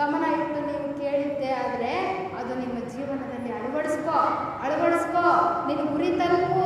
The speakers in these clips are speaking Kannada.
ಗಮನ ಇಟ್ಟು ನೀವು ಕೇಳಿದ್ದೆ ಆದರೆ ಅದು ನಿಮ್ಮ ಜೀವನದಲ್ಲಿ ಅಳವಡಿಸ್ಕೋ ಅಳವಡಿಸ್ಕೋ. ನಿನ್ನ ಗುರಿ ತಲುಪು.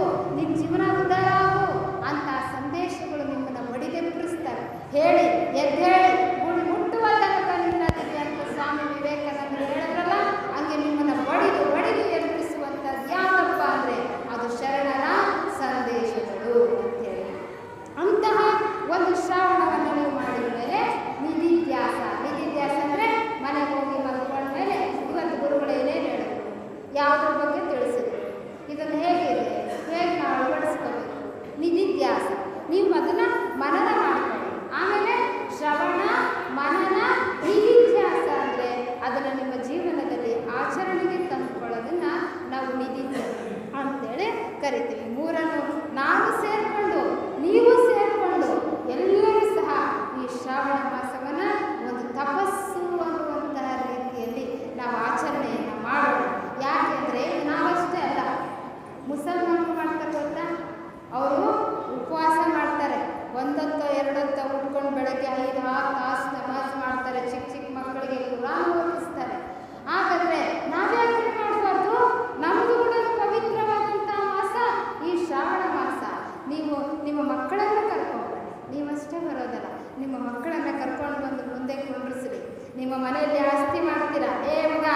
ಅಷ್ಟೇ ಬರೋದಲ್ಲ. ನಿಮ್ಮ ಮಕ್ಕಳನ್ನ ಕರ್ಕೊಂಡು ಬಂದು ಮುಂದೆ ಕುಂಡ್ರಿಸ್ರಿ. ನಿಮ್ಮ ಮನೆಯಲ್ಲಿ ಆಸ್ತಿ ಮಾಡ್ತೀರಾ? ಏ ಮಗ,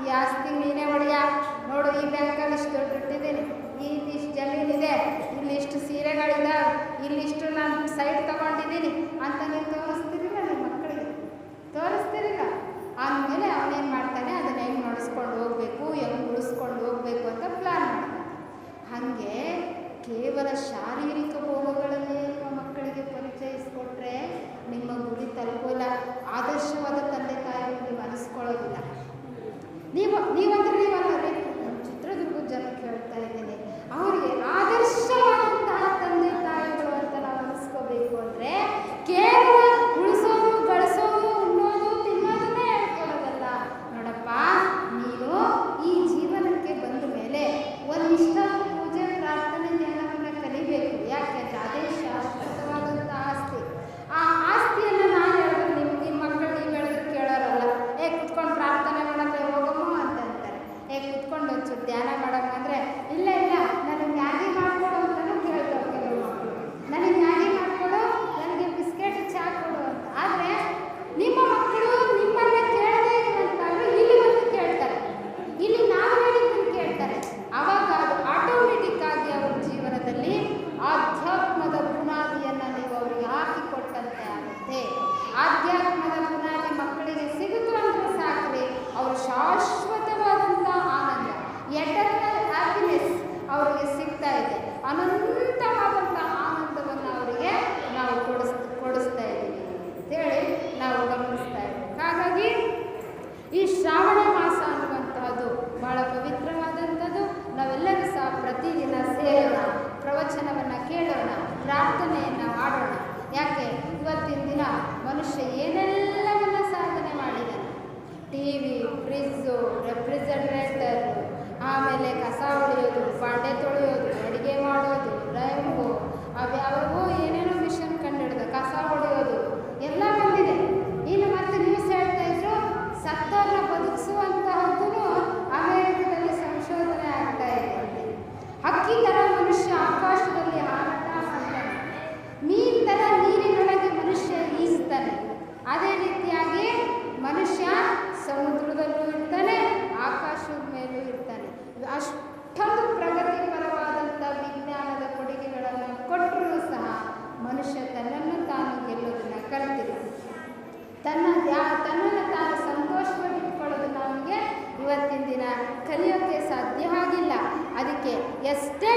ಈ ಆಸ್ತಿ ನೀನೇ ಒಡೆಯ. ನೋಡು, ಈ ಬ್ಯಾಂಕಲ್ಲಿ ಇಷ್ಟು ದೊಡ್ಡ ಇಟ್ಟಿದ್ದೀನಿ ಇಲ್ಲಿ ಇಷ್ಟು ಜಮೀನಿದೆ ಇಲ್ಲಿ ಇಷ್ಟು ಸೀರೆಗಳಿದ್ದಾವೆ ಇಲ್ಲಿಷ್ಟು ನಾನು ಸೈಟ್ ತಗೊಂಡಿದ್ದೀನಿ ಅಂತ ಕಸ ಹೊಡೆಯೋದು ಪಾಂಡೆ ತೊಳೆಯೋದು yesterday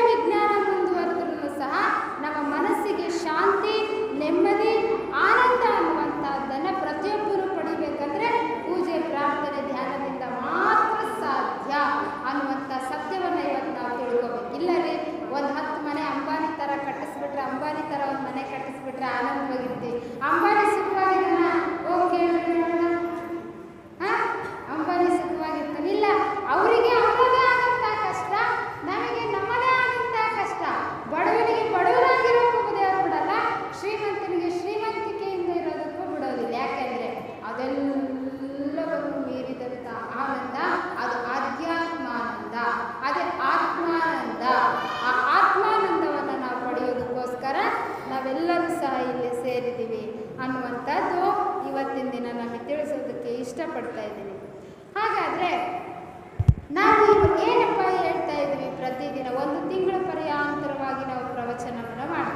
ಅನ್ನುವಂಥದ್ದು ಇವತ್ತಿನ ದಿನ ನಮಗೆ ತಿಳಿಸೋದಕ್ಕೆ ಇಷ್ಟಪಡ್ತಾ ಇದ್ದೀನಿ. ಹಾಗಾದರೆ ನಾವು ಏನಪ್ಪ ಹೇಳ್ತಾ ಇದ್ದೀವಿ ಪ್ರತಿದಿನ? ಒಂದು ತಿಂಗಳ ಪರ್ಯಾಂತರವಾಗಿ ನಾವು ಪ್ರವಚನವನ್ನು ಮಾಡ್ತೀವಿ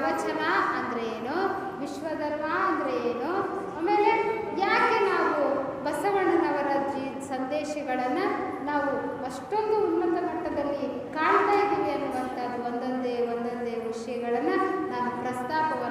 ಪ್ರವಚನ ಅಂದರೆ ಏನು? ವಿಶ್ವಧರ್ಮ ಅಂದರೆ ಏನು? ಆಮೇಲೆ ಯಾಕೆ ನಾವು ಬಸವಣ್ಣನವರ ಜೀ ಸಂದೇಶಗಳನ್ನು ನಾವು ಅಷ್ಟೊಂದು ಉನ್ನತ ಮಟ್ಟದಲ್ಲಿ ಕಾಣ್ತಾ ಇದ್ದೀವಿ ಅನ್ನುವಂಥದ್ದು ಒಂದೊಂದೇ ಒಂದೊಂದೇ ವಿಷಯಗಳನ್ನು ನಾನು ಪ್ರಸ್ತಾಪವನ್ನು